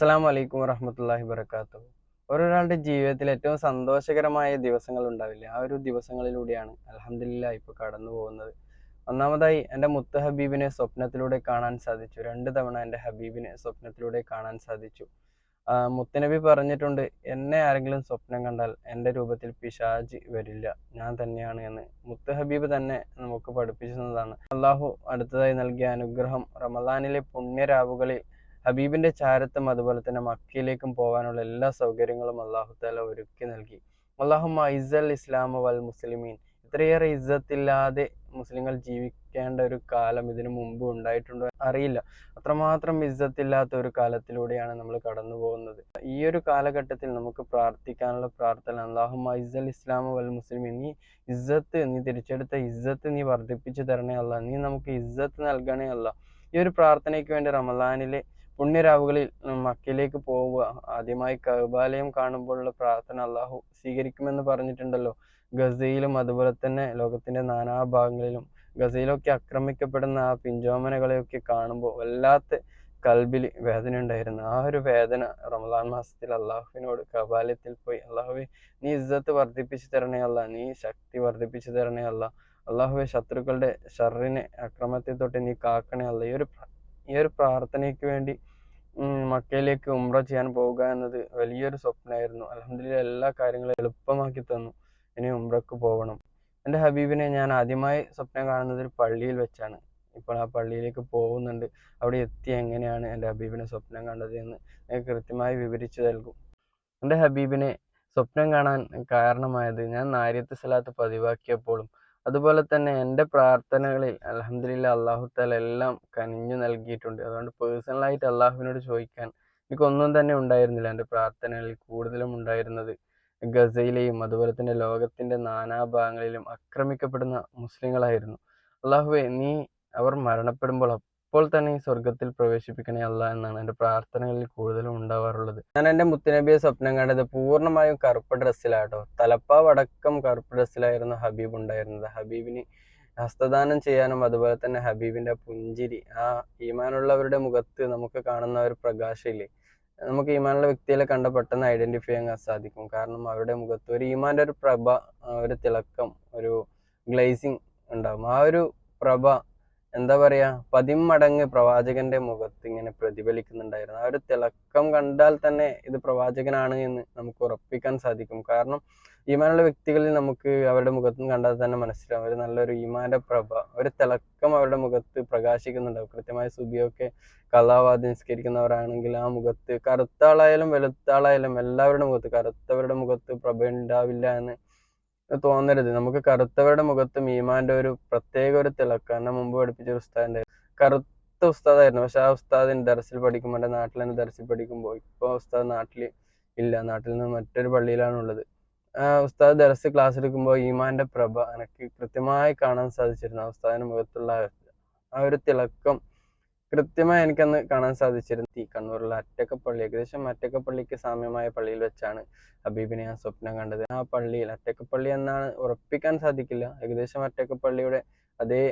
അസ്സാം വലൈക്കും വറഹമത്തല്ലാഹി വബർക്കാത്തു ഓരോരാളുടെ ജീവിതത്തിൽ ഏറ്റവും സന്തോഷകരമായ ദിവസങ്ങൾ ഉണ്ടാവില്ല? ആ ഒരു ദിവസങ്ങളിലൂടെയാണ് അലഹമില്ല ഇപ്പോൾ കടന്നു പോകുന്നത്. ഒന്നാമതായി എന്റെ മുത്ത ഹബീബിനെ സ്വപ്നത്തിലൂടെ കാണാൻ സാധിച്ചു. രണ്ട് തവണ എന്റെ ഹബീബിനെ സ്വപ്നത്തിലൂടെ കാണാൻ സാധിച്ചു. മുത്തനബി പറഞ്ഞിട്ടുണ്ട് എന്നെ ആരെങ്കിലും സ്വപ്നം കണ്ടാൽ എന്റെ രൂപത്തിൽ പിശാജ് വരില്ല. ഞാൻ തന്നെയാണ് എന്ന്. മുത്ത ഹബീബ് തന്നെ നമുക്ക് പഠിപ്പിച്ചു തന്നതാണ് അള്ളാഹു അടുത്തതായി നൽകിയ അനുഗ്രഹം റമദാനിലെ പുണ്യരാവുകളിൽ ഹബീബിന്റെ ചാരത്തും അതുപോലെ തന്നെ മക്കയിലേക്കും പോകാനുള്ള എല്ലാ സൗകര്യങ്ങളും അള്ളാഹു താല ഒരുക്കി നൽകി. അള്ളാഹു ഇസൽ ഇസ്ലാം വൽ മുസ്ലിമീൻ. ഇത്രയേറെ ഇസ്സത്തില്ലാതെ മുസ്ലിങ്ങൾ ജീവിക്കേണ്ട ഒരു കാലം ഇതിനു മുമ്പ് ഉണ്ടായിട്ടുണ്ടോ അറിയില്ല. അത്രമാത്രം ഇസ്സത്തില്ലാത്ത ഒരു കാലത്തിലൂടെയാണ് നമ്മൾ കടന്നു പോകുന്നത്. ഈ ഒരു കാലഘട്ടത്തിൽ നമുക്ക് പ്രാർത്ഥിക്കാനുള്ള പ്രാർത്ഥന അള്ളാഹു ഇസൽ ഇസ്ലാം വൽ മുസ്ലിമീൻ നീ ഇസ്സത്ത് നീ തിരിച്ചെടുത്ത ഇസ്സത്ത് നീ വർദ്ധിപ്പിച്ചു തരണേ അല്ല നീ നമുക്ക് ഇസ്സത്ത് നൽകണേ അല്ല ഈ ഒരു പ്രാർത്ഥനയ്ക്ക് വേണ്ടി റമദാനിലെ പുണ്യരാവുകളിൽ മക്കയിലേക്ക് പോവുക. ആദ്യമായി കൗബാലയം കാണുമ്പോഴുള്ള പ്രാർത്ഥന അള്ളാഹു സ്വീകരിക്കുമെന്ന് പറഞ്ഞിട്ടുണ്ടല്ലോ. ഗസയിലും അതുപോലെ തന്നെ ലോകത്തിന്റെ നാനാഭാഗങ്ങളിലും ഗസയിലൊക്കെ ആക്രമിക്കപ്പെടുന്ന ആ പിഞ്ചോമനകളെയൊക്കെ കാണുമ്പോൾ വല്ലാത്ത കൽബിൽ വേദന ഉണ്ടായിരുന്നു. ആ ഒരു വേദന റമദാൻ മാസത്തിൽ അള്ളാഹുവിനോട് കബാലയത്തിൽ പോയി അള്ളാഹുവെ നീ ഇജ്ജത്ത് വർദ്ധിപ്പിച്ചു തരണേ അല്ല നീ ശക്തി വർദ്ധിപ്പിച്ചു തരണേ അല്ല. അള്ളാഹുവെ ശത്രുക്കളുടെ ഷറിനെ അക്രമത്തെ തൊട്ട് നീ കാക്കണേ അല്ല. ഈ ഒരു ഈ ഒരു പ്രാർത്ഥനയ്ക്ക് വേണ്ടി മക്കയിലേക്ക് ഉംറ ചെയ്യാൻ പോവുക എന്നത് വലിയൊരു സ്വപ്നമായിരുന്നു അലഹദില്ല എല്ലാ കാര്യങ്ങളും എളുപ്പമാക്കി തന്നു. ഇനി ഉംറക്ക് പോകണം എന്റെ ഹബീബിനെ ഞാൻ ആദ്യമായി സ്വപ്നം കാണുന്നത് ഒരു പള്ളിയിൽ വെച്ചാണ്. ഇപ്പോൾ ആ പള്ളിയിലേക്ക് പോകുന്നുണ്ട്. അവിടെ എത്തി എങ്ങനെയാണ് എന്റെ ഹബീബിനെ സ്വപ്നം കണ്ടത് എന്ന് ഞാൻ കൃത്യമായി വിവരിച്ചു നൽകും. എന്റെ ഹബീബിനെ സ്വപ്നം കാണാൻ കാരണമായത് ഞാൻ നാര്യത്ത് സ്ഥലത്ത് പതിവാക്കിയപ്പോഴും അതുപോലെ തന്നെ എന്റെ പ്രാർത്ഥനകളിൽ അലഹമില്ല അള്ളാഹു താല എല്ലാം കനിഞ്ഞു നൽകിയിട്ടുണ്ട്. അതുകൊണ്ട് പേഴ്സണലായിട്ട് അള്ളാഹുവിനോട് ചോദിക്കാൻ എനിക്കൊന്നും തന്നെ ഉണ്ടായിരുന്നില്ല. എന്റെ പ്രാർത്ഥനകളിൽ കൂടുതലും ഉണ്ടായിരുന്നത് ഗസയിലെയും അതുപോലെ തന്നെ ലോകത്തിന്റെ നാനാഭാഗങ്ങളിലും ആക്രമിക്കപ്പെടുന്ന മുസ്ലിങ്ങളായിരുന്നു. അള്ളാഹുവെ നീ അവർ മരണപ്പെടുമ്പോൾ അപ്പോൾ തന്നെ ഈ സ്വർഗത്തിൽ പ്രവേശിപ്പിക്കണേ അല്ല എന്നാണ് എന്റെ പ്രാർത്ഥനകളിൽ കൂടുതലും ഉണ്ടാവാറുള്ളത്. ഞാൻ എന്റെ മുത്തുനബിയെ സ്വപ്നം കണ്ടത് പൂർണമായും കറുപ്പ് ഡ്രസ്സിലാട്ടോ. തലപ്പാവടക്കം കറുപ്പ് ഡ്രസ്സിലായിരുന്നു ഹബീബ് ഉണ്ടായിരുന്നത്. ഹബീബിന് ഹസ്തദാനം ചെയ്യാനും അതുപോലെ തന്നെ ഹബീബിന്റെ പുഞ്ചിരി ആ ഈമാനുള്ളവരുടെ മുഖത്ത് നമുക്ക് കാണുന്ന ഒരു പ്രകാശമില്ലേ? നമുക്ക് ഈമാനുള്ള വ്യക്തികളെ കണ്ട പെട്ടെന്ന് ഐഡന്റിഫൈ ചെയ്യാൻ സാധിക്കും. കാരണം അവരുടെ മുഖത്ത് ഒരു ഈമാന്റെ ഒരു പ്രഭ ഒരു തിളക്കം ഒരു ഗ്ലേസിങ് ഉണ്ടാവും ആ ഒരു പ്രഭ എന്താ പറയാ പതിമടങ്ങ് പ്രവാചകന്റെ മുഖത്ത് ഇങ്ങനെ പ്രതിഫലിക്കുന്നുണ്ടായിരുന്നു. ആ ഒരു തിളക്കം കണ്ടാൽ തന്നെ ഇത് പ്രവാചകനാണ് എന്ന് നമുക്ക് ഉറപ്പിക്കാൻ സാധിക്കും. കാരണം ഈമാനുള്ള വ്യക്തികളിൽ നമുക്ക് അവരുടെ മുഖത്തും കണ്ടാൽ തന്നെ മനസ്സിലാവും. ഒരു നല്ലൊരു ഈമാന്റെ പ്രഭ ഒരു തിളക്കം അവരുടെ മുഖത്ത് പ്രകാശിക്കുന്നുണ്ടാവും. കൃത്യമായ സുബിയൊക്കെ കലാവാദി നിസ്കരിക്കുന്നവരാണെങ്കിൽ ആ മുഖത്ത് കറുത്താളായാലും വെളുത്താളായാലും വെളുത്ത എല്ലാവരുടെ മുഖത്ത് കറുത്തവരുടെ മുഖത്ത് പ്രഭ ഉണ്ടാവില്ല എന്ന് തോന്നരുത്. നമുക്ക് കറുത്തവരുടെ മുഖത്ത് മീമാന്റെ ഒരു പ്രത്യേക ഒരു തിളക്കം എന്നെ മുമ്പ് പഠിപ്പിച്ച ഒരു ഉസ്താദിന്റെ കറുത്ത ഉസ്താദായിരുന്നു. പക്ഷെ ആ ഉസ്താദിന് ദർസിൽ പഠിക്കുമ്പോൾ എന്റെ നാട്ടിൽ തന്നെ ദർസിൽ പഠിക്കുമ്പോൾ ഇപ്പോൾ ഉസ്താദ് നാട്ടിൽ ഇല്ല. നാട്ടിൽ നിന്ന് മറ്റൊരു പള്ളിയിലാണ് ഉള്ളത്. ആ ഉസ്താദ് ദർസ് ക്ലാസ് എടുക്കുമ്പോൾ ഈമാന്റെ പ്രഭ എനിക്ക് കൃത്യമായി കാണാൻ സാധിച്ചിരുന്നു ആ ഉസ്താദിന്റെ മുഖത്തുള്ള ആ ഒരു തിളക്കം. കൃത്യമായി എനിക്കന്ന് കാണാൻ സാധിച്ചിരുന്നു ഈ കണ്ണൂരിലെ അറ്റക്കപ്പള്ളി ഏകദേശം അറ്റക്കപ്പള്ളിക്ക് സാമ്യമായ പള്ളിയിൽ വെച്ചാണ് ഹബീബിനെ ഞാൻ സ്വപ്നം കണ്ടത്. ആ പള്ളിയിൽ അറ്റക്കപ്പള്ളി എന്നാണ് ഉറപ്പിക്കാൻ സാധിക്കില്ല. ഏകദേശം അറ്റക്കപ്പള്ളിയുടെ അതേ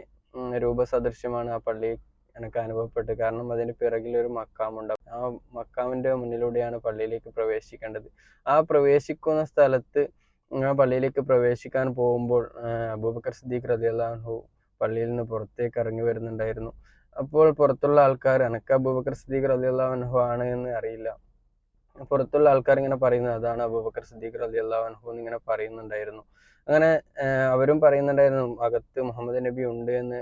രൂപസദൃശ്യമാണ് ആ പള്ളി എനിക്ക് അനുഭവപ്പെട്ടു കാരണം അതിന് പിറകിൽ ഒരു മക്കാമുണ്ട് ആ മക്കാമിന്റെ മുന്നിലൂടെയാണ് പള്ളിയിലേക്ക് പ്രവേശിക്കേണ്ടത്. ആ പ്രവേശിക്കുന്ന സ്ഥലത്ത് ആ പള്ളിയിലേക്ക് പ്രവേശിക്കാൻ പോകുമ്പോൾ അബൂബക്കർ സിദ്ദീഖ് റളിയല്ലാഹു പള്ളിയിൽ നിന്ന് പുറത്തേക്ക് ഇറങ്ങി വരുന്നുണ്ടായിരുന്നു. അപ്പോൾ പുറത്തുള്ള ആൾക്കാർ എനക്ക് അബൂബക്കർ സിദ്ദീഖ് റളിയല്ലാഹു അൻഹു ആണ് എന്ന് അറിയില്ല. പുറത്തുള്ള ആൾക്കാർ ഇങ്ങനെ പറയുന്നത് അതാണ് അബൂബക്കർ സിദ്ദീഖ് റളിയല്ലാഹു അൻഹു എന്ന് ഇങ്ങനെ പറയുന്നുണ്ടായിരുന്നു. അങ്ങനെ അവരും പറയുന്നുണ്ടായിരുന്നു അകത്ത് മുഹമ്മദ് നബി ഉണ്ട് എന്ന്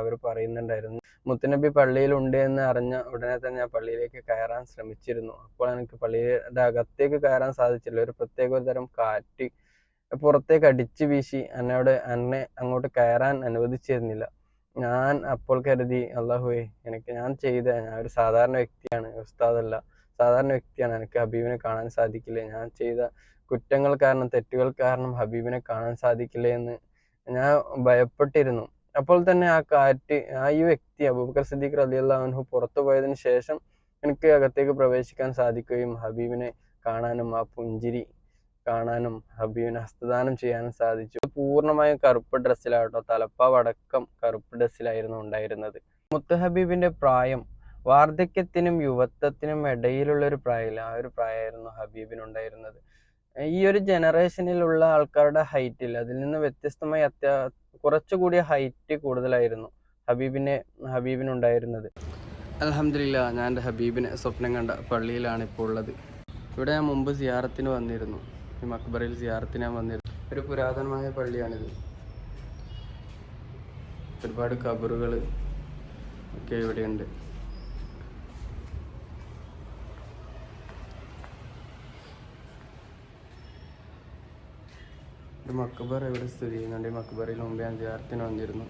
അവർ പറയുന്നുണ്ടായിരുന്നു. മുത്തുനബി പള്ളിയിൽ ഉണ്ട് എന്ന് അറിഞ്ഞ ഉടനെ തന്നെ ഞാൻ പള്ളിയിലേക്ക് കയറാൻ ശ്രമിച്ചിരുന്നു. അപ്പോൾ എനിക്ക് പള്ളിയുടെ അകത്തേക്ക് കയറാൻ സാധിച്ചില്ല. ഒരു പ്രത്യേക ഒരു തരം കാറ്റ് പുറത്തേക്ക് അടിച്ചു വീശി എന്നോട് എന്നെ അങ്ങോട്ട് കയറാൻ അനുവദിച്ചിരുന്നില്ല. ഞാൻ അപ്പോൾ കരുതി അള്ളാഹുവേ എനിക്ക് ഞാൻ ചെയ്ത ഞാൻ ഒരു സാധാരണ വ്യക്തിയാണ് ഉസ്താദല്ല. സാധാരണ വ്യക്തിയാണ് എനിക്ക് ഹബീബിനെ കാണാൻ സാധിക്കില്ല? ഞാൻ ചെയ്ത കുറ്റങ്ങൾ കാരണം തെറ്റുകൾ കാരണം ഹബീബിനെ കാണാൻ സാധിക്കില്ല? എന്ന് ഞാൻ ഭയപ്പെട്ടിരുന്നു. അപ്പോൾ തന്നെ ആ കാറ്റ് ആ ഈ വ്യക്തി അബൂബക്കർ സിദ്ദീഖ് റളിയല്ലാഹു അൻഹു പുറത്തു പോയതിനു ശേഷം എനിക്ക് അകത്തേക്ക് പ്രവേശിക്കാൻ സാധിക്കുകയും ഹബീബിനെ കാണാനും ആ പുഞ്ചിരി കാണാനും ഹബീബിനെ ഹസ്തദാനം ചെയ്യാനും സാധിച്ചു. പൂർണമായും കറുപ്പ് ഡ്രസ്സിലാട്ടോ. തലപ്പാവടക്കം കറുപ്പ് ഡ്രസ്സിലായിരുന്നു ഉണ്ടായിരുന്നത്. മുത്തുഹബീബിന്റെ പ്രായം വാർദ്ധക്യത്തിനും യുവത്വത്തിനും ഇടയിലുള്ള ഒരു പ്രായമില്ല. ആ ഒരു പ്രായമായിരുന്നു ഹബീബിനുണ്ടായിരുന്നത്. ഈ ഒരു ജനറേഷനിലുള്ള ആൾക്കാരുടെ ഹൈറ്റിൽ അതിൽ നിന്ന് വ്യത്യസ്തമായി അത്യാ കുറച്ചുകൂടി ഹൈറ്റ് കൂടുതലായിരുന്നു ഹബീബിനെ ഹബീബിനുണ്ടായിരുന്നത്. അലഹമില്ല ഞാൻ ഹബീബിനെ സ്വപ്നം കണ്ട പള്ളിയിലാണ് ഇപ്പോൾ ഉള്ളത്. ഇവിടെ ഞാൻ മുമ്പ് സിയാറത്തിന് വന്നിരുന്നു. ഈ മക്ബറയിൽ സിയാറത്തിനാൻ വന്നിരുന്നു. ഒരു പുരാതനമായ പള്ളിയാണിത്. ഒരുപാട് കബറുകൾ ഒക്കെ ഇവിടെയുണ്ട്. ഒരു മക്ബർ ഇവിടെ സ്ഥിതി ചെയ്യുന്നുണ്ട്. ഈ മക്ബറയിൽ മുമ്പ് ഞാൻ സിയാറത്തിന് വന്നിരുന്നു.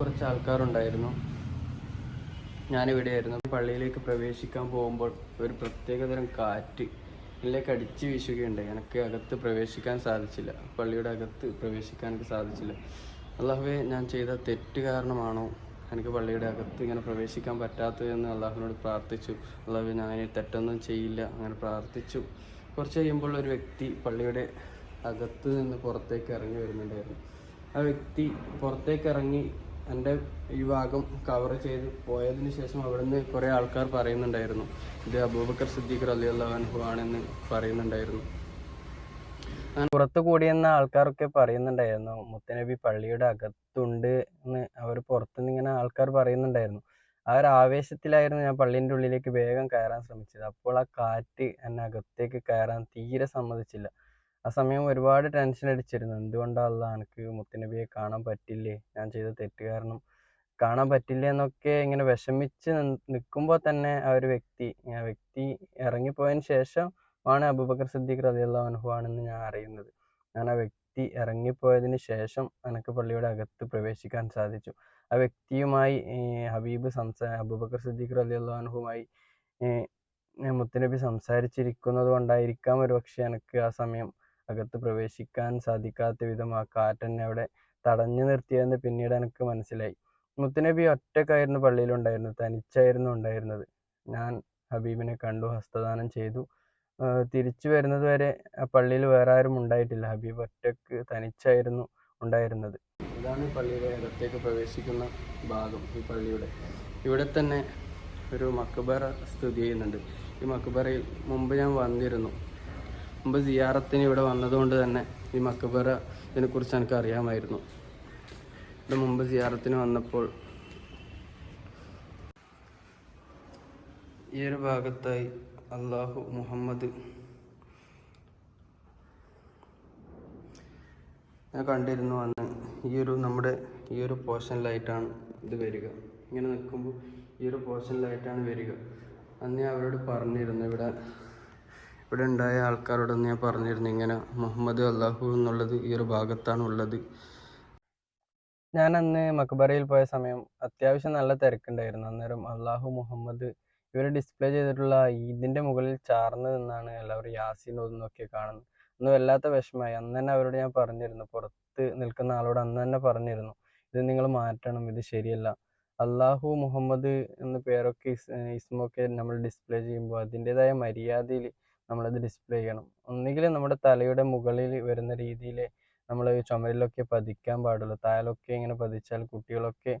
കുറച്ച് ആൾക്കാരുണ്ടായിരുന്നു. ഞാനിവിടെയായിരുന്നു. പള്ളിയിലേക്ക് പ്രവേശിക്കാൻ പോകുമ്പോൾ ഒരു പ്രത്യേകതരം കാറ്റ് ഇതിലേക്ക് കടിച്ച് വീശുകയുണ്ടായി. എനിക്ക് അകത്ത് പ്രവേശിക്കാൻ സാധിച്ചില്ല. പള്ളിയുടെ അകത്ത് പ്രവേശിക്കാൻ എനിക്ക് സാധിച്ചില്ല. അള്ളാഹുവെ ഞാൻ ചെയ്ത തെറ്റ് കാരണമാണോ എനിക്ക് പള്ളിയുടെ അകത്ത് ഇങ്ങനെ പ്രവേശിക്കാൻ പറ്റാത്തതെന്ന് അള്ളാഹുവിനോട് പ്രാർത്ഥിച്ചു. അള്ളാഹു ഞാൻ അങ്ങനെ തെറ്റൊന്നും ചെയ്യില്ല. അങ്ങനെ പ്രാർത്ഥിച്ചു. കുറച്ച് കഴിയുമ്പോൾ ഒരു വ്യക്തി പള്ളിയുടെ അകത്ത് നിന്ന് പുറത്തേക്ക് ഇറങ്ങി വരുന്നുണ്ടായിരുന്നു. ആ വ്യക്തി പുറത്തേക്ക് ഇറങ്ങി എന്റെ ഈ ഭാഗം കവർ ചെയ്ത് പോയതിന് ശേഷം അവിടുന്ന് കുറേ ആൾക്കാർ പറയുന്നുണ്ടായിരുന്നു ഇത് അബൂബക്കർ സിദ്ദീഖ് അലി അള്ളാഹു ആണെന്ന് പറയുന്നുണ്ടായിരുന്നു. ഞാൻ പുറത്തു കൂടിയെന്ന ആൾക്കാരൊക്കെ പറയുന്നുണ്ടായിരുന്നു മുത്തനബി പള്ളിയുടെ അകത്തുണ്ട് എന്ന് അവർ പുറത്തുനിന്ന് ഇങ്ങനെ ആൾക്കാർ പറയുന്നുണ്ടായിരുന്നു. ആ ഒരു ആവേശത്തിലായിരുന്നു ഞാൻ പള്ളീന്റെ ഉള്ളിലേക്ക് വേഗം കയറാൻ ശ്രമിച്ചത്. അപ്പോൾ ആ കാറ്റ് എന്നെ അകത്തേക്ക് കയറാൻ തീരെ സമ്മതിച്ചില്ല. ആ സമയം ഒരുപാട് ടെൻഷൻ അടിച്ചിരുന്നു. എന്തുകൊണ്ടല്ല എനിക്ക് മുത്തുനബിയെ കാണാൻ പറ്റില്ലേ? ഞാൻ ചെയ്ത തെറ്റ് കാരണം കാണാൻ പറ്റില്ലേ എന്നൊക്കെ ഇങ്ങനെ വിഷമിച്ച് നിൽക്കുമ്പോൾ തന്നെ ആ ഒരു വ്യക്തി ആ വ്യക്തി ഇറങ്ങിപ്പോയതിന് ശേഷം ആണ് അബൂബക്കർ സിദ്ദീഖ് റളിയല്ലാഹു അൻഹു ആണെന്ന് ഞാൻ അറിയുന്നത്. ഞാൻ ആ വ്യക്തി ഇറങ്ങിപ്പോയതിന് ശേഷം എനിക്ക് പള്ളിയുടെ അകത്ത് പ്രവേശിക്കാൻ സാധിച്ചു. ആ വ്യക്തിയുമായി ഹബീബ് സംസാ അബൂബക്കർ സിദ്ദീഖ് അൻഹുമായി മുത്തുനബി മുത്തനബി സംസാരിച്ചിരിക്കുന്നത് കൊണ്ടായിരിക്കാം ഒരു പക്ഷേ എനിക്ക് ആ സമയം അകത്ത് പ്രവേശിക്കാൻ സാധിക്കാത്ത വിധം ആ കാറ്റെന്നെ അവിടെ തടഞ്ഞു നിർത്തിയതെന്ന് പിന്നീട് എനിക്ക് മനസ്സിലായി. മുത്തുനബി ഒറ്റക്കായിരുന്നു പള്ളിയിലുണ്ടായിരുന്നത് തനിച്ചായിരുന്നു ഉണ്ടായിരുന്നത്. ഞാൻ ഹബീബിനെ കണ്ടു ഹസ്തദാനം ചെയ്തു. തിരിച്ചു വരുന്നത് വരെ ആ പള്ളിയിൽ വേറെ ആരും ഉണ്ടായിട്ടില്ല. ഹബീബ് ഒറ്റയ്ക്ക് തനിച്ചായിരുന്നു ഉണ്ടായിരുന്നത്. ഇതാണ് പള്ളിയുടെ അകത്തേക്ക് പ്രവേശിക്കുന്ന ഭാഗം ഈ പള്ളിയുടെ. ഇവിടെ തന്നെ ഒരു മക്ബറ സ്ഥിതി ചെയ്യുന്നുണ്ട്. ഈ മക്ബറയിൽ മുമ്പ് ഞാൻ വന്നിരുന്നു. മുമ്പ് സിയാറത്തിന് ഇവിടെ വന്നതുകൊണ്ട് തന്നെ ഈ മക്കബറ ഇതിനെക്കുറിച്ച് എനിക്ക് അറിയാമായിരുന്നു ഇവിടെ മുമ്പ് സിയാറത്തിന് വന്നപ്പോൾ ഈ ഒരു ഭാഗത്തായി അള്ളാഹു മുഹമ്മദ് ഞാൻ കണ്ടിരുന്നു അന്ന് ഈ ഒരു നമ്മുടെ ഈ ഒരു പോർഷനിലായിട്ടാണ് ഇത് വരിക. ഇങ്ങനെ നിൽക്കുമ്പോൾ ഈ ഒരു പോർഷനിലായിട്ടാണ് വരിക. അന്ന് ഞാൻ അവരോട് പറഞ്ഞിരുന്നു ഇവിടെ ഇവിടെ ഉണ്ടായ ആൾക്കാരോടൊന്ന് ഞാൻ പറഞ്ഞിരുന്നു ഇങ്ങനെ മുഹമ്മദ് അള്ളാഹു എന്നുള്ളത് ഈ ഒരു ഭാഗത്താണ് ഉള്ളത്. ഞാൻ അന്ന് മക്ബറയിൽ പോയ സമയം അത്യാവശ്യം നല്ല തിരക്കുണ്ടായിരുന്നു. അന്നേരം അള്ളാഹു മുഹമ്മദ് ഇവർ ഡിസ്പ്ലേ ചെയ്തിട്ടുള്ള ഇതിന്റെ മുകളിൽ ചാർന്ന് നിന്നാണ് എല്ലാവരും യാസീൻ ഒന്നൊക്കെ കാണുന്നത്. ഒന്നും വല്ലാത്ത വിഷമമായി. അന്ന് തന്നെ അവരോട് ഞാൻ പറഞ്ഞിരുന്നു പുറത്ത് നിൽക്കുന്ന ആളോട് അന്ന് തന്നെ പറഞ്ഞിരുന്നു ഇത് നിങ്ങൾ മാറ്റണം ഇത് ശരിയല്ല. അള്ളാഹു മുഹമ്മദ് എന്ന പേരൊക്കെ ഇസ്മൊക്കെ നമ്മൾ ഡിസ്പ്ലേ ചെയ്യുമ്പോൾ അതിന്റെതായ മര്യാദയിൽ നമ്മളത് ഡിസ്പ്ലേ ചെയ്യണം. ഒന്നുകിൽ നമ്മുടെ തലയുടെ മുകളിൽ വരുന്ന രീതിയിൽ നമ്മൾ ചുമരിലൊക്കെ പതിക്കാൻ പാടുള്ളൂ. താലൊക്കെ ഇങ്ങനെ പതിച്ചാൽ കുട്ടികളൊക്കെ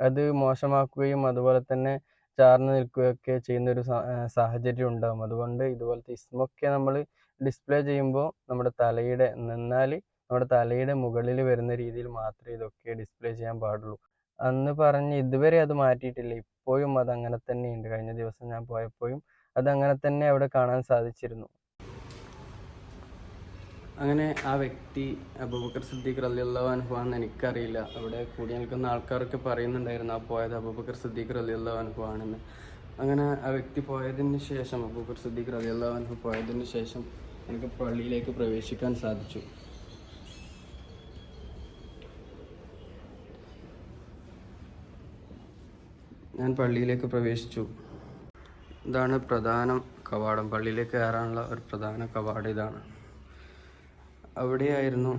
അത് മോശമാക്കുകയും അതുപോലെ തന്നെ ചാർന്ന് നിൽക്കുകയൊക്കെ ചെയ്യുന്ന ഒരു സാഹചര്യം ഉണ്ടാകും അതുകൊണ്ട് ഇതുപോലത്തെ ഇസ്മൊക്കെ നമ്മൾ ഡിസ്പ്ലേ ചെയ്യുമ്പോൾ നമ്മുടെ തലയുടെ നിന്നാൽ നമ്മുടെ തലയുടെ മുകളിൽ വരുന്ന രീതിയിൽ മാത്രമേ ഇതൊക്കെ ഡിസ്പ്ലേ ചെയ്യാൻ പാടുള്ളൂ. അന്ന് പറഞ്ഞ് ഇതുവരെ അത് മാറ്റിയിട്ടില്ല. ഇപ്പോഴും അത് അങ്ങനെ തന്നെയുണ്ട്. കഴിഞ്ഞ ദിവസം ഞാൻ പോയപ്പോഴും അത് അങ്ങനെ തന്നെ അവിടെ കാണാൻ സാധിച്ചിരുന്നു. അങ്ങനെ ആ വ്യക്തി അബൂബക്കർ സിദ്ദീഖ് റലിയുള്ള അനുഭവമാണെന്ന് എനിക്കറിയില്ല. അവിടെ കൂടി നിൽക്കുന്ന ആൾക്കാരൊക്കെ പറയുന്നുണ്ടായിരുന്നു ആ പോയത് അബൂബക്കർ സിദ്ദീഖ് റലിയുള്ള അനുഭവമാണെന്ന് അങ്ങനെ ആ വ്യക്തി പോയതിന് ശേഷം അബൂബക്കർ സിദ്ദീഖ് റലിയുള്ള അനുഭവം പോയതിന് ശേഷം എനിക്ക് പള്ളിയിലേക്ക് പ്രവേശിക്കാൻ സാധിച്ചു. ഞാൻ പള്ളിയിലേക്ക് പ്രവേശിച്ചു. ഇതാണ് പ്രധാന കവാടം. പള്ളിയിലേക്ക് കയറാനുള്ള ഒരു പ്രധാന കവാടം ഇതാണ്. അവിടെയായിരുന്നു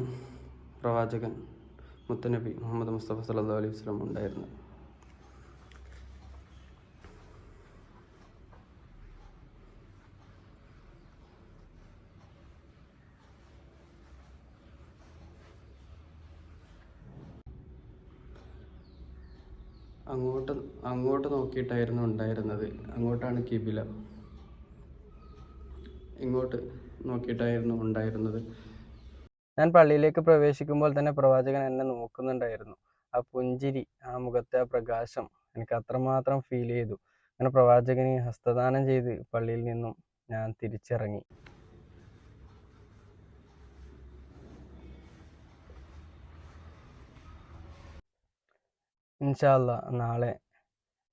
പ്രവാചകൻ മുത്തനബി മുഹമ്മദ് മുസ്തഫ സല്ലാ അലൈഹി വസ്ലം ഉണ്ടായിരുന്നത്. അങ്ങോട്ട് നോക്കിയിട്ടായിരുന്നു ഉണ്ടായിരുന്നത്. അങ്ങോട്ടാണ് കിബില. ഇങ്ങോട്ട് നോക്കിയിട്ടായിരുന്നു ഉണ്ടായിരുന്നത്. ഞാൻ പള്ളിയിലേക്ക് പ്രവേശിക്കുമ്പോൾ തന്നെ പ്രവാചകൻ എന്നെ നോക്കുന്നുണ്ടായിരുന്നു. ആ പുഞ്ചിരി ആ മുഖത്തെ ആ പ്രകാശം എനിക്ക് അത്രമാത്രം ഫീൽ ചെയ്തു. അങ്ങനെ പ്രവാചകന് ഹസ്തദാനം ചെയ്ത് പള്ളിയിൽ നിന്നും ഞാൻ തിരിച്ചിറങ്ങി. ഇൻഷാല്ല നാളെ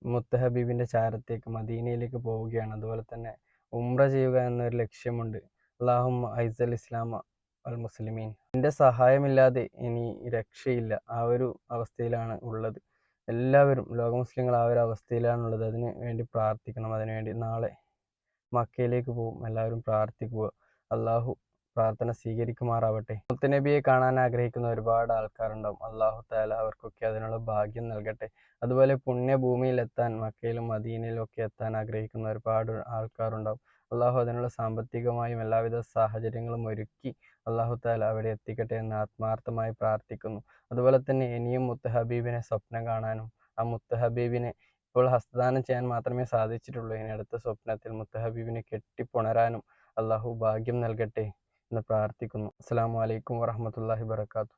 മുത്ത ഹബീബിന്റെ ചാരത്തേക്ക് മദീനയിലേക്ക് പോവുകയാണ്. അതുപോലെ തന്നെ ഉംറ ചെയ്യുക എന്നൊരു ലക്ഷ്യമുണ്ട്. അള്ളാഹും ഐസൽ ഇസ്ലാമ അൽ മുസ്ലിമീൻ. എന്റെ സഹായമില്ലാതെ ഇനി രക്ഷയില്ല. ആ ഒരു അവസ്ഥയിലാണ് ഉള്ളത്. എല്ലാവരും ലോക മുസ്ലിങ്ങൾ ആ ഒരു അവസ്ഥയിലാണുള്ളത് അതിന് വേണ്ടി പ്രാർത്ഥിക്കണം. അതിനുവേണ്ടി നാളെ മക്കയിലേക്ക് പോകും. എല്ലാവരും പ്രാർത്ഥിക്കുക. അള്ളാഹു പ്രാർത്ഥന സ്വീകരിക്കുമാറാവട്ടെ. മുത്തനബിയെ കാണാൻ ആഗ്രഹിക്കുന്ന ഒരുപാട് ആൾക്കാരുണ്ടാവും. അള്ളാഹു താല അവർക്കൊക്കെ അതിനുള്ള ഭാഗ്യം നൽകട്ടെ. അതുപോലെ പുണ്യഭൂമിയിൽ എത്താൻ മക്കയിലും മദീനയിലും ഒക്കെ എത്താൻ ആഗ്രഹിക്കുന്ന ഒരുപാട് ആൾക്കാരുണ്ടാവും. അള്ളാഹു അതിനുള്ള സാമ്പത്തികമായും എല്ലാവിധ സാഹചര്യങ്ങളും ഒരുക്കി അള്ളാഹു താല അവിടെ എത്തിക്കട്ടെ എന്ന് ആത്മാർത്ഥമായി പ്രാർത്ഥിക്കുന്നു. അതുപോലെ തന്നെ ഇനിയും മുത്തഹബീബിനെ സ്വപ്നം കാണാനും ആ മുത്തഹബീബിനെ ഇപ്പോൾ ഹസ്തദാനം ചെയ്യാൻ മാത്രമേ സാധിച്ചിട്ടുള്ളൂ. ഇനി അടുത്ത സ്വപ്നത്തിൽ മുത്തഹബീബിനെ കെട്ടിപ്പുണരാനും അള്ളാഹു ഭാഗ്യം നൽകട്ടെ. എന്ന് പ്രാർത്ഥിക്കുന്നു. അസ്സാം വലൈക്കും വാഹമത്തല്ലാഹി വർക്കാത്തു